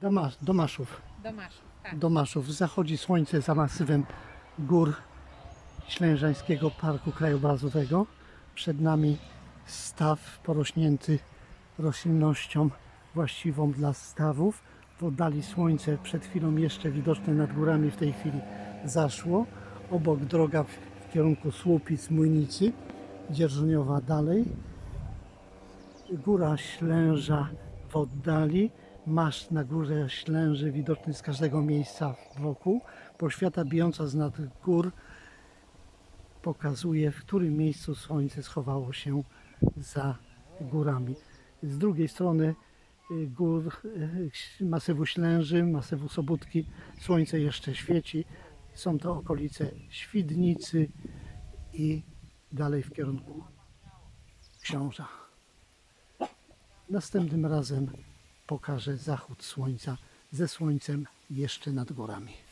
Domaszów. Domaszów, tak. Domaszów. Zachodzi słońce za masywem gór Ślężańskiego Parku Krajobrazowego. Przed nami staw porośnięty roślinnością właściwą dla stawów. W oddali słońce przed chwilą jeszcze widoczne nad górami w tej chwili zaszło. Obok droga w, w kierunku Słupic, Młynicy, Dzierżoniowa dalej. Góra Ślęża w oddali. Masz na górze Ślęży widoczny z każdego miejsca wokół. Poświata bijąca z nad gór pokazuje, w którym miejscu słońce schowało się za górami. Z drugiej strony y, gór y, masywu Ślęży, masywu Sobótki, słońce jeszcze świeci. Są to okolice Świdnicy i dalej w kierunku Książa. Następnym razem pokażę zachód słońca ze słońcem jeszcze nad górami.